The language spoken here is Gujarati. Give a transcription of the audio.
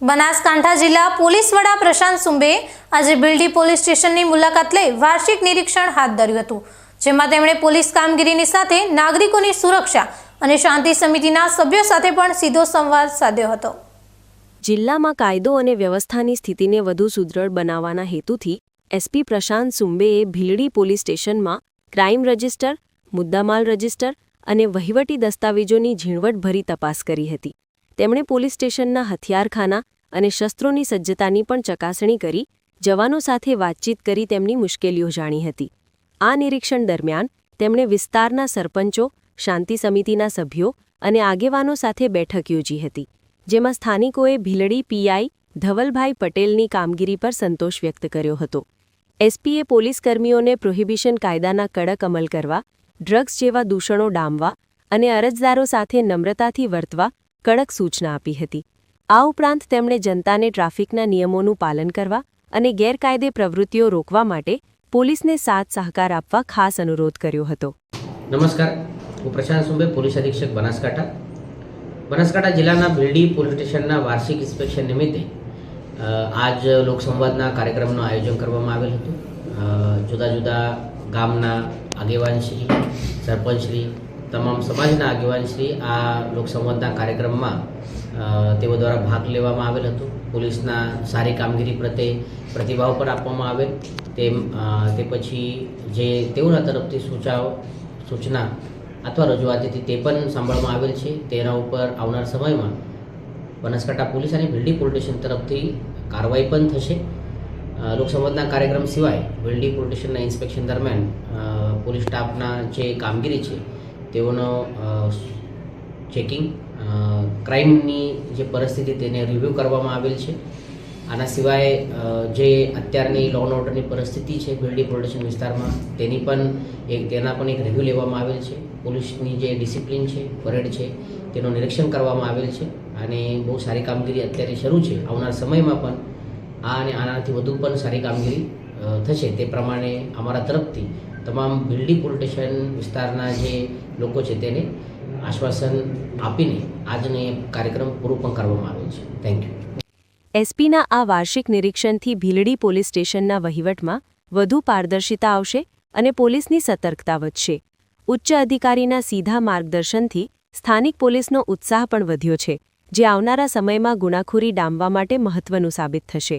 બનાસકાંઠા જિલ્લા પોલીસ વડા પ્રશાંત સુંબે આજે બિલ્ડી પોલીસ સ્ટેશનની મુલાકાત લઈ વાર્ષિક નિરીક્ષણ હાથ ધર્યું હતું, જેમાં તેમણે પોલીસ કામગીરીની સાથે નાગરિકોની સુરક્ષા અને શાંતિ સમિતિના સભ્યો સાથે પણ સીધો સંવાદ સાધ્યો હતો. જિલ્લામાં કાયદો અને વ્યવસ્થાની સ્થિતિને વધુ સુદૃઢ બનાવવાના હેતુથી એસપી પ્રશાંત સુંબેએ ભીલડી પોલીસ સ્ટેશનમાં ક્રાઇમ રજિસ્ટર, મુદ્દામાલ રજિસ્ટર અને વહીવટી દસ્તાવેજોની ઝીણવટભરી તપાસ કરી હતી. તેમણે પોલીસ સ્ટેશનના હથિયારખાના અને શસ્ત્રોની સજ્જતાની પણ ચકાસણી કરી, જવાનો સાથે વાતચીત કરી તેમની મુશ્કેલીઓ જાણી હતી. આ નિરીક્ષણ દરમિયાન તેમણે વિસ્તારના સરપંચો, શાંતિ સમિતિના સભ્યો અને આગેવાનો સાથે બેઠક યોજી હતી, જેમાં સ્થાનિકોએ ભીલડી પીઆઈ ધવલભાઈ પટેલની કામગીરી પર સંતોષ વ્યક્ત કર્યો હતો. એસપીએ પોલીસકર્મીઓને પ્રોહિબિશન કાયદાના કડક અમલ કરવા, ડ્રગ્સ જેવા દૂષણો ડામવા અને અરજદારો સાથે નમ્રતાથી વર્તવા કડક સૂચના આપી હતી. આ ઉપરાંત તેમણે જનતાને ટ્રાફિકના નિયમોનું પાલન કરવા અને ગેરકાયદે પ્રવૃત્તિઓ રોકવા માટે પોલીસને સાથ સહકાર આપવા ખાસ અનુરોધ કર્યો હતો. નમસ્કાર. હું પ્રશાંત સુંબે, પોલીસ અધિક્ષક બનાસકાંઠા. બનાસકાંઠા જિલ્લાના ભીલડી પોલીસ સ્ટેશનના વાર્ષિક ઇન્સ્પેક્શન નિમિત્તે આજ લોકસંવાદના કાર્યક્રમનું આયોજન કરવામાં આવેલ હતું. જુદા જુદા ગામના આગેવાનશ્રી સરપંચશ્રી તમામ સમાજના આગેવાનશ્રી આ લોકસંવાદના કાર્યક્રમમાં તેઓ દ્વારા ભાગ લેવામાં આવેલ હતો. પોલીસના સારી કામગીરી પ્રત્યે પ્રતિભાવ પણ આપવામાં આવેલ. તેમ તે પછી જે તેઓના તરફથી સૂચાવ સૂચના અથવા રજૂઆત હતી તે પણ સાંભળવામાં આવેલ છે. તેના ઉપર આવનાર સમયમાં બનાસકાંઠા પોલીસ અને ભીલડી પોલીસ તરફથી કાર્યવાહી પણ થશે. લોકસંવાદના કાર્યક્રમ સિવાય ભીલડી પોલીસ સ્ટેશનના ઇન્સ્પેક્શન દરમિયાન પોલીસ સ્ટાફના જે કામગીરી છે તેઓનો ચેકિંગ ક્રાઇમની જે પરિસ્થિતિ તેને રિવ્યૂ કરવામાં આવેલ છે. આના સિવાય જે અત્યારની લો એન્ડ ઓર્ડરની પરિસ્થિતિ છે બિલ્ડી પોલીસ વિસ્તારમાં, તેની પણ એક, તેના પણ એક રિવ્યૂ લેવામાં આવેલ છે. પોલીસની જે ડિસિપ્લિન છે, પરેડ છે, તેનું નિરીક્ષણ કરવામાં આવેલ છે. અને બહુ સારી કામગીરી અત્યારે શરૂ છે. આવનાર સમયમાં પણ આ અને આનાથી વધુ પણ સારી કામગીરી થશે તે પ્રમાણે અમારા તરફથી તમામ ભીલડી પોલીસ સ્ટેશન વિસ્તારના જે લોકો છે તેને આશ્વાસન આપીને આજનો કાર્યક્રમ પૂરો પણ કરવામાં આવ્યો છે. થેન્ક યુ એસપીના આ વાર્ષિક નિરીક્ષણથી ભીલડી પોલીસ સ્ટેશનના વહીવટમાં વધુ પારદર્શિતા આવશે અને પોલીસની સતર્કતા વધશે. ઉચ્ચ અધિકારીના સીધા માર્ગદર્શનથી સ્થાનિક પોલીસનો ઉત્સાહ પણ વધ્યો છે, જે આવનારા સમયમાં ગુનાખોરી ડામવા માટે મહત્વનું સાબિત થશે.